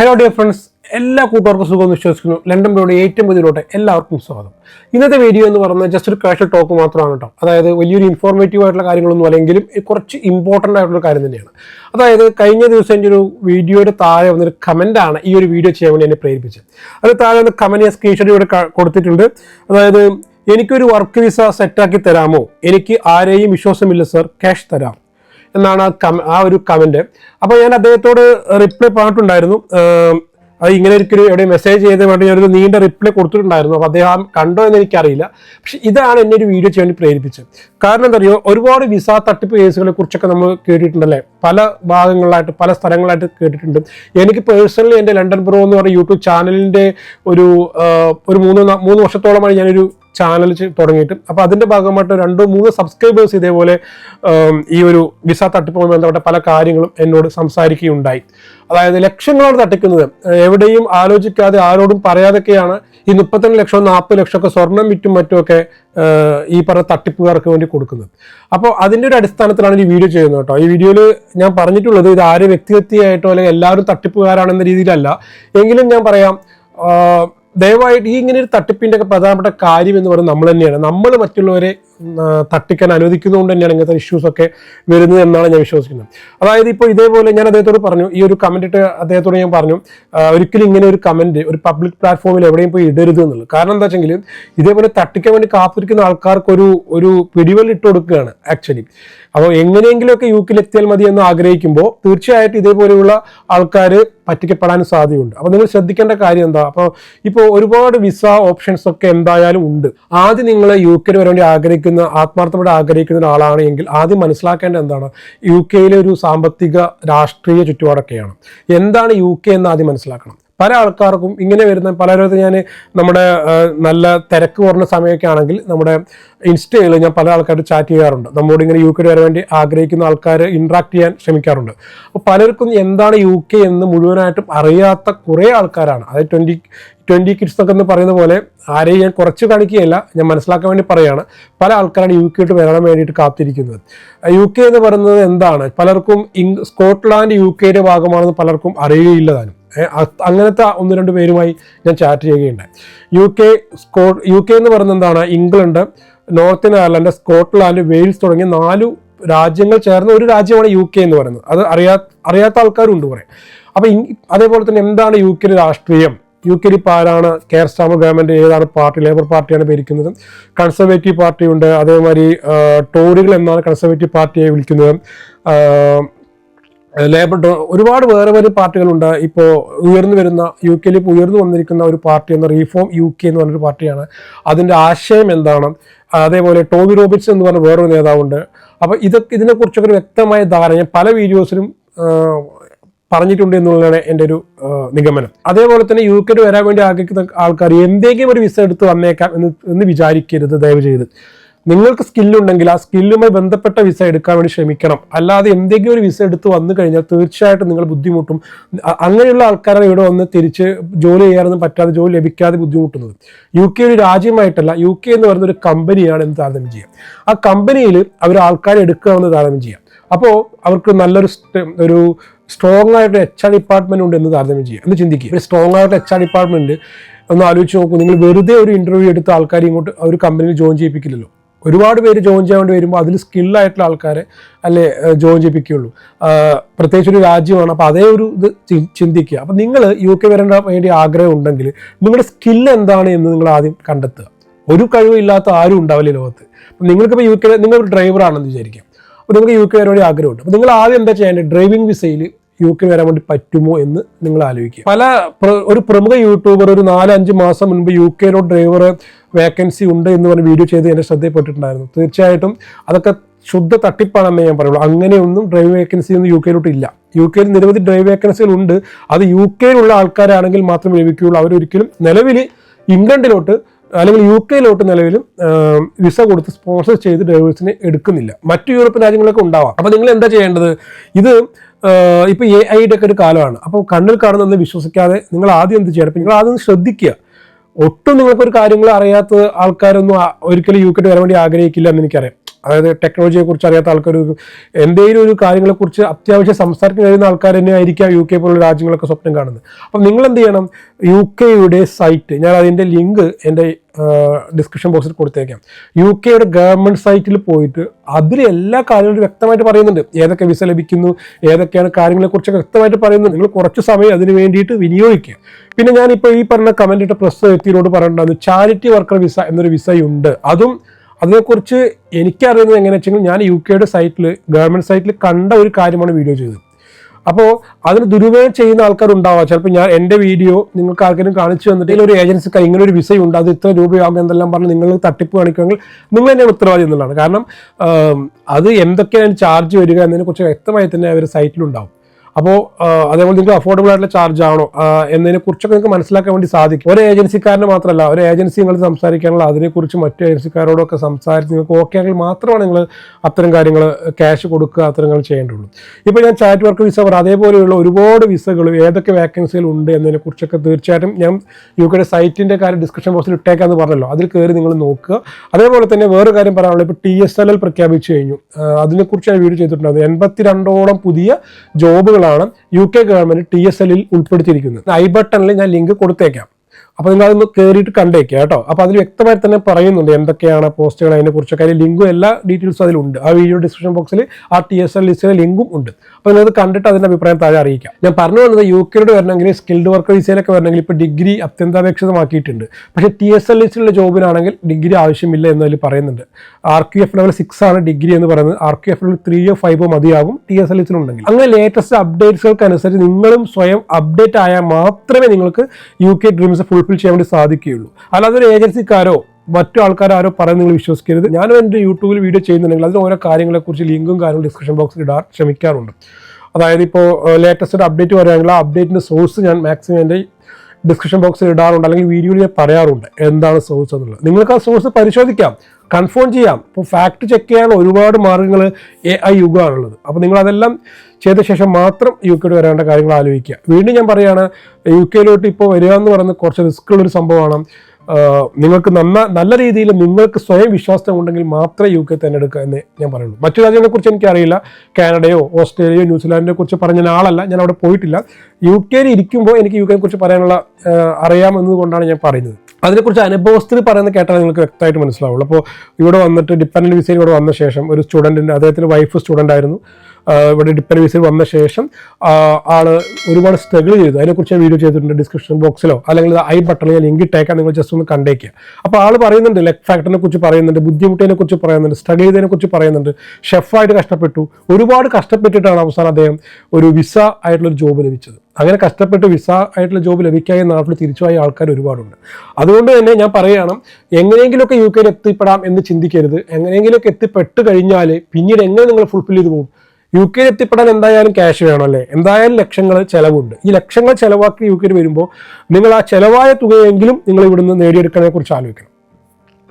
Hello dear friends എല്ലാ കൂട്ടുകാർക്കും സുഖം വിശ്വസിക്കുന്നു. ലണ്ടൻ ബോയുടെ ഏറ്റവും പുതിയതിലോട്ട് എല്ലാവർക്കും സ്വാഗതം. ഇന്നത്തെ വീഡിയോ എന്ന് പറഞ്ഞാൽ ജസ്റ്റ് ഒരു കാഷ്വൽ ടോക്ക് മാത്രമാണ് കേട്ടോ. അതായത് വലിയൊരു ഇൻഫോർമേറ്റീവ് ആയിട്ടുള്ള കാര്യങ്ങളൊന്നും അല്ലെങ്കിലും കുറച്ച് ഇമ്പോർട്ടന്റ് ആയിട്ടുള്ള കാര്യം തന്നെയാണ്. അതായത് കഴിഞ്ഞ ദിവസം എന്റെ ഒരു വീഡിയോയുടെ താഴെ വന്നൊരു കമന്റ് ആണ് ഈ ഒരു വീഡിയോ ചെയ്യാൻ വേണ്ടി എന്നെ പ്രേരിപ്പിച്ചത്. അത് താഴെ വന്ന കമന്റ് ഞാൻ സ്ക്രീൻഷോട്ട് ഇവിടെ കൊടുത്തിട്ടുണ്ട്. അതായത് എനിക്കൊരു വർക്ക് വിസ സെറ്റാക്കി തരാമോ? എനിക്ക് ആരെയും വിശ്വാസമില്ല സർ ക്യാഷ് തരാം. എന്നാണ് ആ കമ ആ ഒരു കമന്റ് അപ്പോൾ ഞാൻ അദ്ദേഹത്തോട് റിപ്ലൈ പറഞ്ഞിട്ടുണ്ടായിരുന്നു. അത് ഇങ്ങനെ ഒരിക്കലും എവിടെ മെസ്സേജ് ചെയ്ത് വേണ്ടി ഞാനൊരു നീണ്ട റിപ്ലൈ കൊടുത്തിട്ടുണ്ടായിരുന്നു. അപ്പോൾ അദ്ദേഹം കണ്ടോ എന്ന് എനിക്കറിയില്ല. പക്ഷെ ഇതാണ് എന്നെ ഒരു വീഡിയോ ചെയ്യാൻ പ്രേരിപ്പിച്ചത്. കാരണം എന്താ പറയുക ഒരുപാട് വിസ തട്ടിപ്പ് കേസുകളെ കുറിച്ചൊക്കെ നമ്മൾ കേട്ടിട്ടുണ്ടല്ലേ? പല ഭാഗങ്ങളിലായിട്ട് പല സ്ഥലങ്ങളായിട്ട് കേട്ടിട്ടുണ്ട്. എനിക്ക് പേഴ്സണലി എന്റെ ലണ്ടൻ ബ്രോ എന്ന് പറയുന്ന യൂട്യൂബ് ചാനലിന്റെ ഒരു ഒരു മൂന്ന് മൂന്ന് വർഷത്തോളമായി ഞാനൊരു ചാനൽ തുടങ്ങിയിട്ട്. അപ്പോൾ അതിന്റെ ഭാഗമായിട്ട് രണ്ടോ മൂന്നോ സബ്സ്ക്രൈബേഴ്സ് ഇതേപോലെ ഈ ഒരു വിസ തട്ടിപ്പുമായി ബന്ധപ്പെട്ട പല കാര്യങ്ങളും എന്നോട് സംസാരിക്കുകയുണ്ടായി. അതായത് ലക്ഷങ്ങളാണ് തട്ടിക്കുന്നത്. എവിടെയും ആലോചിക്കാതെ ആരോടും പറയാതൊക്കെയാണ് ഈ മുപ്പത്തിരണ്ട് ലക്ഷം നാൽപ്പത് ലക്ഷമൊക്കെ സ്വർണം വിറ്റും മറ്റുമൊക്കെ ഈ പറഞ്ഞ തട്ടിപ്പുകാർക്ക് വേണ്ടി കൊടുക്കുന്നത്. അപ്പോൾ അതിന്റെ ഒരു അടിസ്ഥാനത്തിലാണ് ഈ വീഡിയോ ചെയ്യുന്നത് കേട്ടോ. ഈ വീഡിയോയിൽ ഞാൻ പറഞ്ഞിട്ടുള്ളത് ഇത് ആരും വ്യക്തിഗതിയായിട്ടോ അല്ലെങ്കിൽ എല്ലാവരും തട്ടിപ്പുകാരാണെന്ന രീതിയിലല്ല. എങ്കിലും ഞാൻ പറയാം ദയവായിട്ട് ഈ ഇങ്ങനെ ഒരു തട്ടിപ്പിന്റെ ഒക്കെ പ്രധാനപ്പെട്ട കാര്യം എന്ന് പറയുന്നത് നമ്മൾ തന്നെയാണ്. നമ്മൾ മറ്റുള്ളവരെ തട്ടിക്കാൻ അനുവദിക്കുന്നതുകൊണ്ട് തന്നെയാണ് ഇങ്ങനത്തെ ഇഷ്യൂസ് ഒക്കെ വരുന്നത് എന്നാണ് ഞാൻ വിശ്വസിക്കുന്നത്. അതായത് ഇപ്പോൾ ഇതേപോലെ ഞാൻ അദ്ദേഹത്തോട് പറഞ്ഞു ഈ ഒരു കമന്റ് ഇട്ട് അദ്ദേഹത്തോട് ഞാൻ പറഞ്ഞു ഒരിക്കലും ഇങ്ങനെ ഒരു കമന്റ് ഒരു പബ്ലിക് പ്ലാറ്റ്ഫോമിൽ എവിടെയും പോയി ഇടരുത് എന്നുള്ളത്. കാരണം എന്താ വെച്ചെങ്കിൽ ഇതേപോലെ തട്ടിക്കാൻ വേണ്ടി കാത്തിരിക്കുന്ന ആൾക്കാർക്ക് ഒരു ഒരു പിടിവലിട്ട് കൊടുക്കുകയാണ് ആക്ച്വലി അപ്പോൾ എങ്ങനെയെങ്കിലുമൊക്കെ യു കെയിൽ എത്തിയാൽ മതി എന്ന് ആഗ്രഹിക്കുമ്പോൾ തീർച്ചയായിട്ടും ഇതേപോലെയുള്ള ആൾക്കാർ പറ്റിക്കപ്പെടാൻ സാധ്യതയുണ്ട്. അപ്പോൾ നിങ്ങൾ ശ്രദ്ധിക്കേണ്ട കാര്യം എന്താ? അപ്പോൾ ഇപ്പോൾ ഒരുപാട് വിസ ഓപ്ഷൻസ് ഒക്കെ എന്തായാലും ഉണ്ട്. ആദ്യം നിങ്ങൾ യു കെയിൽ വരാൻ വേണ്ടി ആഗ്രഹിക്കുന്ന ആത്മാർത്ഥമായിട്ട് ആഗ്രഹിക്കുന്ന ഒരാളാണ് എങ്കിൽ ആദ്യം മനസ്സിലാക്കേണ്ടത് എന്താണ്? യു കെയിലെ ഒരു സാമ്പത്തിക രാഷ്ട്രീയ ചുറ്റുപാടൊക്കെയാണ്. എന്താണ് യു കെ എന്ന് ആദ്യം മനസ്സിലാക്കണം. പല ആൾക്കാർക്കും ഇങ്ങനെ വരുന്ന പലരും ഞാൻ നമ്മുടെ നല്ല തിരക്ക് കുറഞ്ഞ സമയമൊക്കെ ആണെങ്കിൽ നമ്മുടെ ഇൻസ്റ്റയിൽ ഞാൻ പല ആൾക്കാരും ചാറ്റ് ചെയ്യാറുണ്ട്. നമ്മോട് ഇങ്ങനെ യു കെ വരാൻ വേണ്ടി ആഗ്രഹിക്കുന്ന ആൾക്കാർ ഇൻട്രാക്ട് ചെയ്യാൻ ശ്രമിക്കാറുണ്ട്. അപ്പോൾ പലർക്കും എന്താണ് യു കെ എന്ന് മുഴുവനായിട്ടും അറിയാത്ത കുറേ ആൾക്കാരാണ്. അതായത് ട്വന്റി ട്വന്റി കിഡ്സ് ഒക്കെ എന്ന് പറയുന്ന പോലെ ആരെയും ഞാൻ കുറച്ച് കാണിക്കുകയല്ല ഞാൻ മനസ്സിലാക്കാൻ വേണ്ടി പറയുകയാണ് പല ആൾക്കാരാണ് യു കെയിട്ട് വരാൻ വേണ്ടിയിട്ട് കാത്തിരിക്കുന്നത്. യു കെ എന്ന് പറയുന്നത് എന്താണ്? പലർക്കും സ്കോട്ട്ലാൻഡ് യു കെയുടെ ഭാഗമാണെന്ന് പലർക്കും അറിയുകയില്ല താനും. അങ്ങനത്തെ ഒന്ന് രണ്ട് പേരുമായി ഞാൻ ചാറ്റ് ചെയ്യുകയുണ്ടായി. യു കെ സ്കോ യു കെ എന്ന് പറയുന്നത് എന്താണ്? England Northern Ireland Scotland Wales തുടങ്ങിയ നാലു രാജ്യങ്ങൾ ചേർന്ന ഒരു രാജ്യമാണ് യു കെ എന്ന് പറയുന്നത്. അത് അറിയാ അറിയാത്ത ആൾക്കാരുണ്ട് കുറെ. അപ്പൊ ഇ- അതേപോലെ തന്നെ എന്താണ് യു കെ രാഷ്ട്രീയം? യു കെയിൽ ഇപ്പോൾ ആരാണ്? കെയർ സ്റ്റാമർ ഗവൺമെന്റ് ഏതാണ് പാർട്ടി? ലേബർ പാർട്ടിയാണ് ഭരിക്കുന്നത്. കൺസർവേറ്റീവ് പാർട്ടിയുണ്ട് അതേമാതിരി ടോറികൾ എന്നാണ് കൺസർവേറ്റീവ് പാർട്ടിയെ വിളിക്കുന്നത്. ലേബർ ഒരുപാട് വേറെ വേറെ പാർട്ടികളുണ്ട്. ഇപ്പോൾ ഉയർന്നു വരുന്ന യു കെയിൽ ഇപ്പോൾ ഉയർന്നു വന്നിരിക്കുന്ന ഒരു പാർട്ടി എന്ന റീഫോം യു കെ എന്ന് പറഞ്ഞൊരു പാർട്ടിയാണ്. അതിന്റെ ആശയം എന്താണ്? അതേപോലെ ടോമി റോബിൻസ് എന്ന് പറഞ്ഞ വേറൊരു നേതാവുണ്ട്. അപ്പോൾ ഇതൊക്കെ ഇതിനെക്കുറിച്ചൊക്കെ ഒരു വ്യക്തമായ ധാരണ പല വീഡിയോസിലും പറഞ്ഞിട്ടുണ്ട് എന്നുള്ളതാണ് എന്റെ ഒരു നിഗമനം. അതേപോലെ തന്നെ യു കെയിൽ വരാൻ വേണ്ടി ആഗ്രഹിക്കുന്ന ആൾക്കാർ എന്തെങ്കിലും ഒരു വിസ എടുത്ത് വന്നേക്കാം എന്ന് എന്ന് വിചാരിക്കരുത് ദയവ് ചെയ്ത്. നിങ്ങൾക്ക് സ്കില്ലുണ്ടെങ്കിൽ ആ സ്കില്ലുമായി ബന്ധപ്പെട്ട വിസ എടുക്കാൻ വേണ്ടി ശ്രമിക്കണം. അല്ലാതെ എന്തെങ്കിലും ഒരു വിസ എടുത്ത് വന്നു കഴിഞ്ഞാൽ തീർച്ചയായിട്ടും നിങ്ങൾ ബുദ്ധിമുട്ടും. അങ്ങനെയുള്ള ആൾക്കാരാണ് ഇവിടെ വന്ന് തിരിച്ച് ജോലി ചെയ്യാനൊന്നും പറ്റാതെ ജോലി ലഭിക്കാതെ ബുദ്ധിമുട്ടുന്നത്. യു കെ ഒരു രാജ്യമായിട്ടല്ല. യു കെ എന്ന് പറയുന്ന ഒരു കമ്പനിയാണ് എന്ന് താരതമ്യം ചെയ്യാം ആ കമ്പനിയിൽ അവർ ആൾക്കാരെ എന്ന് താരതമ്യം ചെയ്യാം അപ്പോൾ അവർക്ക് നല്ലൊരു ഒരു സ്ട്രോങ് ആയിട്ട് എച്ച് ആർ ഡിപ്പാർട്ട്മെന്റ് ഉണ്ട് എന്ന് താരതമ്യം ചെയ്യാം എന്ന് ചിന്തിക്കുക. ഒരു സ്ട്രോങ് ആയിട്ട് എച്ച് ആർ ഡിപ്പാർട്ട്മെന്റ് ഒന്ന് ആലോചിച്ച് നോക്കൂ. നിങ്ങൾ വെറുതെ ഒരു ഇന്റർവ്യൂ എടുത്ത ആൾക്കാരെ ഇങ്ങോട്ട് ഒരു കമ്പനിയിൽ ജോയിൻ ചെയ്യിപ്പിക്കില്ലല്ലോ. ഒരുപാട് പേര് ജോയിൻ ചെയ്യാൻ വേണ്ടി വരുമ്പോൾ അതിൽ സ്കില്ലായിട്ടുള്ള ആൾക്കാരെ അല്ലേ ജോയിൻ ചെയ്യിപ്പിക്കുകയുള്ളൂ. പ്രത്യേകിച്ച് ഒരു രാജ്യമാണ് അപ്പോൾ അതേ ഒരു ഇത് ചിന്തിക്കുക. അപ്പോൾ നിങ്ങൾ യു കെ വരേണ്ട വേണ്ടി ആഗ്രഹം ഉണ്ടെങ്കിൽ നിങ്ങളുടെ സ്കില്ല് എന്താണ് എന്ന് നിങ്ങൾ ആദ്യം കണ്ടെത്തുക. ഒരു കഴിവില്ലാത്ത ആരും ഉണ്ടാവില്ല ലോകത്ത്. അപ്പം നിങ്ങൾക്കിപ്പോൾ യു കെ നിങ്ങൾ ഒരു ഡ്രൈവറാണെന്ന് വിചാരിക്കാം. അപ്പോൾ നിങ്ങൾക്ക് യു കെ വരാൻ വേണ്ടി ആഗ്രഹമുണ്ട്. അപ്പോൾ നിങ്ങൾ ആദ്യം എന്താ ചെയ്യേണ്ടത്? ഡ്രൈവിംഗ് വിസയിൽ യു കെ വരാൻ വേണ്ടി പറ്റുമോ എന്ന് നിങ്ങൾ ആലോചിക്കുക. പല ഒരു പ്രമുഖ യൂട്യൂബർ ഒരു നാലഞ്ച് മാസം മുൻപ് യു കെയിലോ ഡ്രൈവർ വേക്കൻസി ഉണ്ട് എന്ന് പറഞ്ഞ് വീഡിയോ ചെയ്ത് എന്നെ ശ്രദ്ധയിൽപ്പെട്ടിട്ടുണ്ടായിരുന്നു. തീർച്ചയായിട്ടും അതൊക്കെ ശുദ്ധ തട്ടിപ്പാണെന്നേ ഞാൻ പറയുള്ളൂ. അങ്ങനെയൊന്നും ഡ്രൈവ് വേക്കൻസി ഒന്നും യു കെയിലോട്ട് ഇല്ല. യു കെയിൽ നിരവധി ഡ്രൈവ് വേക്കൻസികൾ ഉണ്ട്. അത് യു കെയിലുള്ള ആൾക്കാരാണെങ്കിൽ മാത്രമേ ലഭിക്കുകയുള്ളൂ. അവരൊരിക്കലും നിലവിൽ ഇംഗ്ലണ്ടിലോട്ട് അല്ലെങ്കിൽ യു കെയിലോട്ട് നിലവിലും വിസ കൊടുത്ത് സ്പോൺസർ ചെയ്ത് ഡ്രൈവേഴ്സിനെ എടുക്കുന്നില്ല. മറ്റു യൂറോപ്യൻ രാജ്യങ്ങളൊക്കെ ഉണ്ടാവാം. അപ്പോൾ നിങ്ങൾ എന്താ ചെയ്യേണ്ടത്? ഇത് ഇപ്പൊ എ ഐയുടെ ഒക്കെ ഒരു കാലമാണ്. അപ്പോൾ കണ്ണിൽ കാണുന്നത് വിശ്വസിക്കാതെ നിങ്ങൾ ആദ്യം എന്ത് ചെയ്യണം? നിങ്ങൾ ആദ്യം ശ്രദ്ധിക്കുക. ഒട്ടും നിങ്ങൾക്കൊരു കാര്യങ്ങൾ അറിയാത്ത ആൾക്കാരൊന്നും ഒരിക്കലും യു കെട്ട് വരാൻ വേണ്ടി ആഗ്രഹിക്കില്ല എന്ന് എനിക്കറിയാം. അതായത് ടെക്നോളജിയെ കുറിച്ച് അറിയാത്ത ആൾക്കാർ എന്തെങ്കിലും ഒരു കാര്യങ്ങളെക്കുറിച്ച് അത്യാവശ്യം സംസാരിക്കാൻ കഴിയുന്ന ആൾക്കാർ തന്നെ ആയിരിക്കാം യു കെ പോലുള്ള രാജ്യങ്ങളൊക്കെ സ്വപ്നം കാണുന്നത്. അപ്പം നിങ്ങൾ എന്ത് ചെയ്യണം യു കെയുടെ സൈറ്റ് ഞാൻ അതിന്റെ ലിങ്ക് എന്റെ ഡിസ്ക്രിപ്ഷൻ ബോക്സിൽ കൊടുത്തേക്കാം. യു കെയുടെ ഗവൺമെന്റ് സൈറ്റിൽ പോയിട്ട് അതിൽ എല്ലാ കാര്യങ്ങളും വ്യക്തമായിട്ട് പറയുന്നുണ്ട്. ഏതൊക്കെ വിസ ലഭിക്കുന്നു ഏതൊക്കെയാണ് കാര്യങ്ങളെക്കുറിച്ചൊക്കെ വ്യക്തമായിട്ട് പറയുന്നുണ്ട്. നിങ്ങൾ കുറച്ച് സമയം അതിന് വേണ്ടിയിട്ട് വിനിയോഗിക്കുക. പിന്നെ ഞാനിപ്പോൾ ഈ പറഞ്ഞ കമന്റിട്ട് പ്രസ് വ്യക്തിയോട് പറഞ്ഞിട്ടുണ്ടായിരുന്നു ചാരിറ്റി വർക്കർ വിസ എന്നൊരു വിസയുണ്ട് അതും അതിനെക്കുറിച്ച് എനിക്കറിയുന്നത് എങ്ങനെയാ വെച്ചെങ്കിൽ ഞാൻ യു കെയുടെ സൈറ്റിൽ ഗവൺമെന്റ് സൈറ്റിൽ കണ്ട ഒരു കാര്യമാണ് വീഡിയോ ചെയ്തത്. അപ്പോൾ അതിന് ദുരുപയോഗം ചെയ്യുന്ന ആൾക്കാർ ആൾക്കാരുണ്ടാവാം. ചിലപ്പോൾ ഞാൻ എന്റെ വീഡിയോ നിങ്ങൾക്ക് ആർക്കെങ്കിലും കാണിച്ചു തന്നിട്ട് ഒരു ഏജൻസിക്ക് ഇങ്ങനെ ഒരു വിസയുണ്ട് അത് ഇത്ര രൂപയാകും എന്തെല്ലാം പറഞ്ഞ് നിങ്ങൾ തട്ടിപ്പ് കാണിക്കുമെങ്കിൽ നിങ്ങൾ തന്നെയാണ് ഉത്തരവാദി എന്നുള്ളതാണ്. കാരണം അത് എന്തൊക്കെയാണ് ചാർജ് വരിക എന്നതിനെക്കുറിച്ച് വ്യക്തമായി തന്നെ അവർ സൈറ്റിലുണ്ടാവും അപ്പോൾ അതേപോലെ നിങ്ങൾക്ക് അഫോർഡബിൾ ആയിട്ടുള്ള ചാർജ് ആണോ എന്നതിനെ കുറിച്ചൊക്കെ നിങ്ങൾക്ക് മനസ്സിലാക്കാൻ വേണ്ടി സാധിക്കും. ഒരു ഏജൻസിക്കാരന് മാത്രമല്ല ഒരു ഏജൻസി നിങ്ങൾ സംസാരിക്കാനുള്ള അതിനെക്കുറിച്ച് മറ്റു ഏജൻസിക്കാരോടൊക്കെ സംസാരിച്ച് നിങ്ങൾക്ക് ഓക്കെ ആണെങ്കിൽ മാത്രമാണ് നിങ്ങൾ അത്തരം കാര്യങ്ങൾ ക്യാഷ് കൊടുക്കുക അത്തരം കാര്യങ്ങൾ ചെയ്യേണ്ടുള്ളൂ. ഇപ്പോൾ ഞാൻ ചാറ്റ് വർക്ക് വിസ പറ അതേപോലെയുള്ള ഒരുപാട് വിസകൾ ഏതൊക്കെ വേക്കൻസികൾ ഉണ്ട് എന്നതിനെ കുറിച്ചൊക്കെ തീർച്ചയായിട്ടും ഞാൻ യു കെയുടെ സൈറ്റിന്റെ കാര്യം ഡിസ്ക്രിപ്ഷൻ ബോക്സിൽ ഇട്ടേക്കാന്ന് പറഞ്ഞല്ലോ. അതിൽ കയറി നിങ്ങൾ നോക്കുക. അതേപോലെ തന്നെ വേറൊരു കാര്യം പറയാനുള്ളത് ഇപ്പോൾ ടി എസ് എൽ എൽ പ്രഖ്യാപിച്ചു കഴിഞ്ഞു. അതിനെക്കുറിച്ച് ഞാൻ വീഡിയോ ചെയ്തിട്ടുണ്ടായിരുന്നു എൺപത്തിരണ്ടോളം പുതിയ ജോബുകളാണ് U K government T S എല്ലിൽ ഉൾപ്പെടുത്തിയിരിക്കുന്നത് ഐ ബട്ടണിൽ ഞാൻ ലിങ്ക് കൊടുത്തേക്കാം. അപ്പോൾ നിങ്ങൾ അതൊന്ന് കയറിയിട്ട് കണ്ടേക്കുക കേട്ടോ. അപ്പോൾ അതിൽ വ്യക്തമായി തന്നെ പറയുന്നുണ്ട് എന്തൊക്കെയാണ് പോസ്റ്റുകൾ അതിനെ കുറിച്ചൊക്കെ. അതിൽ ലിങ്കും എല്ലാ ഡീറ്റെയിൽസും അതിലുണ്ട്. ആ വീഡിയോ ഡിസ്ക്രിപ്ഷൻ ബോക്സിൽ ആ ടി എസ് എൽ ലിസ്റ്റിലെ ലിങ്കും ഉണ്ട്. അപ്പോൾ അത് കണ്ടിട്ട് അതിന്റെ അഭിപ്രായം താഴെ അറിയിക്കാം. ഞാൻ പറഞ്ഞു വന്നത് യു കെയുടെ വരണമെങ്കിൽ സ്കിൽഡ് വർക്കർ വിസയിലൊക്കെ വരണമെങ്കിൽ ഇപ്പൊ ഡിഗ്രി അത്യന്താപേക്ഷിതമാക്കിയിട്ടുണ്ട്. പക്ഷേ ടി എസ് എൽ ലിസ്റ്റിലുള്ള ജോബിനാണെങ്കിൽ ഡിഗ്രി ആവശ്യമില്ല എന്നതിൽ പറയുന്നുണ്ട്. R Q F level six ആണ് ഡിഗ്രി എന്ന് പറയുന്നത്. ആർ ക്യു എഫ് ലെവൽ ത്രീയോ ഫൈവോ മതിയാകും ടി എസ് എൽ എസിനുണ്ടെങ്കിൽ അങ്ങനെ ലേറ്റസ്റ്റ് അപ്ഡേറ്റ്സുകൾക്ക് അനുസരിച്ച് നിങ്ങളും സ്വയം അപ്ഡേറ്റ് ആയാൽ മാത്രമേ നിങ്ങൾക്ക് യു കെ ഡ്രീംസ് ഫുൾഫിൽ ചെയ്യാൻ വേണ്ടി സാധിക്കുകയുള്ളൂ. അല്ലാതെ ഒരു ഏജൻസിക്കാരോ മറ്റു ആൾക്കാരോ ആരോ പറയുന്നത് നിങ്ങൾ വിശ്വസിക്കരുത്. ഞാനും എന്റെ യൂട്യൂബിൽ വീഡിയോ ചെയ്യുന്നുണ്ടെങ്കിൽ അതിന് ഓരോ കാര്യങ്ങളെക്കുറിച്ച് ലിങ്കും കാര്യങ്ങളും ഡിസ്ക്രിപ്ഷൻ ബോക്സിൽ ഇടാൻ ശ്രമിക്കാറുണ്ട്. അതായത് ഇപ്പോൾ ലേറ്റസ്റ്റ് ഒരു അപ്ഡേറ്റ് പറയുകയാണെങ്കിൽ ആ അപ്ഡേറ്റിന്റെ സോഴ്സ് ഞാൻ മാക്സിമം എന്റെ ഡിസ്ക്രിപ്ഷൻ ബോക്സിൽ ഇടാറുണ്ട് അല്ലെങ്കിൽ വീഡിയോയിൽ ഞാൻ പറയാറുണ്ട് എന്താണ് സോഴ്സ് എന്നുള്ളത്. നിങ്ങൾക്ക് ആ സോഴ്സ് പരിശോധിക്കാം കൺഫേം ചെയ്യാം. ഇപ്പോൾ ഫാക്ട് ചെക്ക് ചെയ്യാൻ ഒരുപാട് മാർഗങ്ങൾ എ ഐ യുഗമാണുള്ളത്. അപ്പോൾ നിങ്ങൾ അതെല്ലാം ചെയ്ത ശേഷം മാത്രം യു കെയിൽ വരേണ്ട കാര്യങ്ങൾ ആലോചിക്കുക. വീണ്ടും ഞാൻ പറയുകയാണ് യു കെയിലോട്ട് ഇപ്പോൾ വരിക എന്ന് പറയുന്നത് കുറച്ച് റിസ്ക് ഉള്ളൊരു സംഭവമാണ്. നിങ്ങൾക്ക് നന്ന നല്ല രീതിയിൽ നിങ്ങൾക്ക് സ്വയം വിശ്വാസം ഉണ്ടെങ്കിൽ മാത്രമേ യു കെ തിരഞ്ഞെടുക്കുക എന്ന് ഞാൻ പറയുള്ളൂ. മറ്റു രാജ്യങ്ങളെക്കുറിച്ച് എനിക്കറിയില്ല. കാനഡയോ ഓസ്ട്രേലിയയോ ന്യൂസിലാൻഡിനെ കുറിച്ച് പറഞ്ഞ ആളല്ല ഞാൻ അവിടെ പോയിട്ടില്ല. യു കെയിൽ ഇരിക്കുമ്പോൾ എനിക്ക് യു കെയെ കുറിച്ച് പറയാനുള്ള അറിയാമെന്നതുകൊണ്ടാണ് ഞാൻ പറയുന്നത്. അതിനെക്കുറിച്ച് അനുഭവസ്ഥർ പറയുന്നത് കേട്ടാൽ നിങ്ങൾക്ക് വ്യക്തമായിട്ട് മനസ്സിലാവുള്ളൂ. അപ്പോൾ ഇവിടെ വന്നിട്ട് ഡിപ്പെൻഡന്റ് വിസയിൽ ഇവിടെ വന്ന ശേഷം ഒരു സ്റ്റുഡന്റിന്റെ അദ്ദേഹത്തിന്റെ വൈഫ് സ്റ്റുഡന്റ് ആയിരുന്നു. ഇവിടെ ഡിപ്പെൻഡന്റ് വിസയിൽ വന്ന ശേഷം ആൾ ഒരുപാട് സ്ട്രഗിൾ ചെയ്തു. അതിനെക്കുറിച്ച് വീഡിയോ ചെയ്തിട്ടുണ്ട് ഡിസ്ക്രിപ്ഷൻ ബോക്സിലോ അല്ലെങ്കിൽ ഐ ബട്ടണിൽ ഞാൻ ലിങ്ക് ഇട്ടേക്കാൻ നിങ്ങൾ ജസ്റ്റ് ഒന്ന് കണ്ടേക്കുക അപ്പോൾ ആൾ പറയുന്നുണ്ട് ലെഗ് ഫാക്ടറിനെ കുറിച്ച് പറയുന്നുണ്ട് ബുദ്ധിമുട്ടിനെ കുറിച്ച് പറയുന്നുണ്ട് സ്ട്രഗിൾ ചെയ്തതിനെ കുറിച്ച് പറയുന്നുണ്ട്. ഷെഫായിട്ട് കഷ്ടപ്പെട്ടു. ഒരുപാട് കഷ്ടപ്പെട്ടിട്ടാണ് അവസാനം അദ്ദേഹം ഒരു വിസ ആയിട്ടുള്ള ഒരു ജോബ് ലഭിച്ചത്. അങ്ങനെ കഷ്ടപ്പെട്ട് വിസ ആയിട്ടുള്ള ജോബ് ലഭിക്കാതെ നാട്ടിൽ തിരിച്ചുപോയ ആൾക്കാർ ഒരുപാടുണ്ട്. അതുകൊണ്ട് തന്നെ ഞാൻ പറയുകയാണ് എങ്ങനെയെങ്കിലുമൊക്കെ യു കെയിൽ എത്തിപ്പെടാം എന്ന് ചിന്തിക്കരുത്. എങ്ങനെയെങ്കിലുമൊക്കെ എത്തിപ്പെട്ട് കഴിഞ്ഞാൽ പിന്നീട് എങ്ങനെ നിങ്ങൾ ഫുൾഫിൽ ചെയ്തു പോകും? യു കെയിൽ എത്തിപ്പെടാൻ എന്തായാലും ക്യാഷ് വേണം അല്ലേ? എന്തായാലും ലക്ഷങ്ങൾ ചിലവുണ്ട്. ഈ ലക്ഷങ്ങൾ ചിലവാക്കി യു കെയിൽ വരുമ്പോൾ നിങ്ങൾ ആ ചിലവായ തുകയെങ്കിലും നിങ്ങൾ ഇവിടുന്ന് നേടിയെടുക്കുന്നതിനെ കുറിച്ച് ആലോചിക്കണം.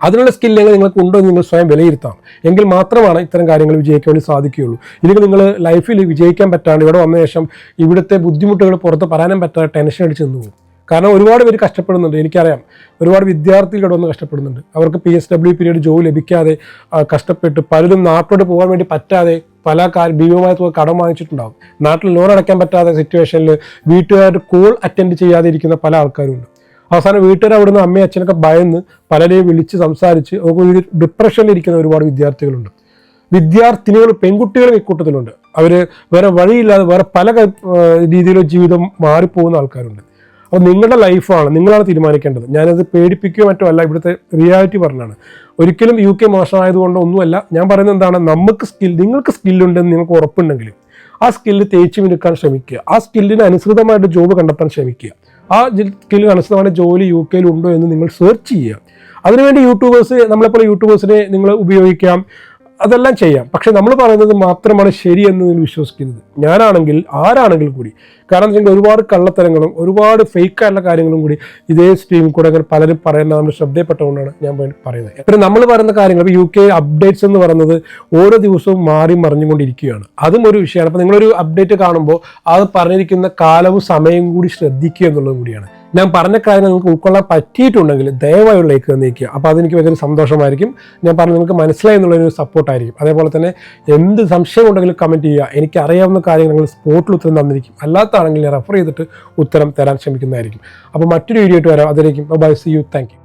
അതിനുള്ള സ്കില്ലുകൾ നിങ്ങൾക്ക് ഉണ്ടോ എന്ന് നിങ്ങൾ സ്വയം വിലയിരുത്താം എങ്കിൽ മാത്രമാണ് ഇത്തരം കാര്യങ്ങൾ വിജയിക്കാൻ വേണ്ടി സാധിക്കുകയുള്ളൂ. ഇല്ലെങ്കിൽ നിങ്ങൾ ലൈഫിൽ വിജയിക്കാൻ പറ്റാണ്ട് ഇവിടെ വന്ന ശേഷം ഇവിടുത്തെ ബുദ്ധിമുട്ടുകൾ പുറത്ത് പറയാനും പറ്റാതെ ടെൻഷൻ അടിച്ച് നിന്ന് പോകും. കാരണം ഒരുപാട് പേര് കഷ്ടപ്പെടുന്നുണ്ട്. എനിക്കറിയാം. ഒരുപാട് വിദ്യാർത്ഥികൾ ഇവിടെ വന്ന് കഷ്ടപ്പെടുന്നുണ്ട്. അവർക്ക് പി എസ് ഡബ്ല്യു പീരീഡ് ജോലി ലഭിക്കാതെ കഷ്ടപ്പെട്ട് പലരും നാട്ടിലോട്ട് പോകാൻ വേണ്ടി പറ്റാതെ പല ഭീമമായ തുക കടം വാങ്ങിച്ചിട്ടുണ്ടാകും നാട്ടിൽ ലോൺ അടയ്ക്കാൻ പറ്റാത്ത സിറ്റുവേഷനിൽ വീട്ടുകാരുടെ കോൾ അറ്റൻഡ് ചെയ്യാതെ ഇരിക്കുന്ന പല ആൾക്കാരുണ്ട്. അവസാനം വീട്ടുകാർ അവിടുന്ന് അമ്മയും അച്ഛനൊക്കെ ഭയന്ന് പലരെയും വിളിച്ച് സംസാരിച്ച് ഒരു ഡിപ്രഷനിൽ ഇരിക്കുന്ന ഒരുപാട് വിദ്യാർത്ഥികളുണ്ട്. വിദ്യാർത്ഥിനികൾ പെൺകുട്ടികളും ഇക്കൂട്ടത്തിലുണ്ട് അവർ വേറെ വഴിയില്ലാതെ വേറെ പല രീതിയിലും ജീവിതം മാറിപ്പോകുന്ന ആൾക്കാരുണ്ട്. അപ്പോൾ നിങ്ങളുടെ ലൈഫാണ് നിങ്ങളാണ് തീരുമാനിക്കേണ്ടത്. ഞാനത് പേടിപ്പിക്കുകയോ മറ്റോ അല്ല ഇവിടുത്തെ റിയാലിറ്റി പറഞ്ഞാണ്. ഒരിക്കലും യു കെ മോശമായതുകൊണ്ട് ഒന്നുമല്ല ഞാൻ പറയുന്നത് എന്താണ് നമുക്ക് സ്കിൽ നിങ്ങൾക്ക് സ്കില്ലുണ്ടെന്ന് നിങ്ങൾക്ക് ഉറപ്പുണ്ടെങ്കിൽ ആ സ്കില്ല് തേച്ചു മിനുക്കാൻ ശ്രമിക്കുക. ആ സ്കില്ലിന് അനുസൃതമായിട്ട് ജോബ് കണ്ടെത്താൻ ശ്രമിക്കുക. ആ സ്കില്ലിന് അനുസൃതമായ ജോലി യു കെയിൽ ഉണ്ടോ എന്ന് നിങ്ങൾ സെർച്ച് ചെയ്യുക. അതിനുവേണ്ടി യൂട്യൂബേഴ്സ് നമ്മളെപ്പോലെ യൂട്യൂബേഴ്സിനെ നിങ്ങൾ ഉപയോഗിക്കാം. അതെല്ലാം ചെയ്യാം. പക്ഷെ നമ്മൾ പറയുന്നത് മാത്രമാണ് ശരി ശരിയെന്ന് നിങ്ങൾ വിശ്വസിക്കുന്നത്. ഞാനാണെങ്കിൽ ആരാണെങ്കിൽ കൂടി കാരണം നിങ്ങൾ ഒരുപാട് കള്ളത്തരങ്ങളും ഒരുപാട് ഫേക്ക് ആയിട്ടുള്ള കാര്യങ്ങളും കൂടി ഇതേ സ്ട്രീമിൽ കൂടെ അങ്ങനെ പലരും പറയുന്ന നമ്മൾ ശ്രദ്ധയപ്പെട്ടുകൊണ്ടാണ് ഞാൻ പറയുന്നത്. പിന്നെ നമ്മൾ പറയുന്ന കാര്യങ്ങൾ യു കെ അപ്ഡേറ്റ്സ് എന്ന് പറയുന്നത് ഓരോ ദിവസവും മാറി മറിഞ്ഞുകൊണ്ടിരിക്കുകയാണ്. അതും ഒരു വിഷയമാണ്. അപ്പോൾ നിങ്ങളൊരു അപ്ഡേറ്റ് കാണുമ്പോൾ അത് പറഞ്ഞിരിക്കുന്ന കാലവും സമയവും കൂടി ശ്രദ്ധിക്കുക എന്നുള്ളതും കൂടിയാണ്. ഞാൻ പറഞ്ഞ കാര്യം നിങ്ങൾക്ക് ഉൾക്കൊള്ളാൻ പറ്റിയിട്ടുണ്ടെങ്കിൽ ദയവായി ലൈക്ക് നീക്കുക. അപ്പോൾ അതെനിക്ക് ഭയങ്കര സന്തോഷമായിരിക്കും. ഞാൻ പറഞ്ഞു നിങ്ങൾക്ക് മനസ്സിലായി എന്നുള്ളൊരു സപ്പോർട്ടായിരിക്കും അതേപോലെ തന്നെ എന്ത് സംശയം ഉണ്ടെങ്കിലും കമന്റ് ചെയ്യുക. എനിക്ക് അറിയാവുന്ന കാര്യങ്ങൾ നിങ്ങൾ സ്പോട്ടിൽ ഉത്തരം തന്നിരിക്കും. അല്ലാത്താണെങ്കിൽ ഞാൻ റെഫർ ചെയ്തിട്ട് ഉത്തരം തരാൻ ശ്രമിക്കുന്നതായിരിക്കും. അപ്പോൾ മറ്റൊരു വീഡിയോ ആയിട്ട് വരാം. അതിലേക്കും ബൈ സി യു താങ്ക്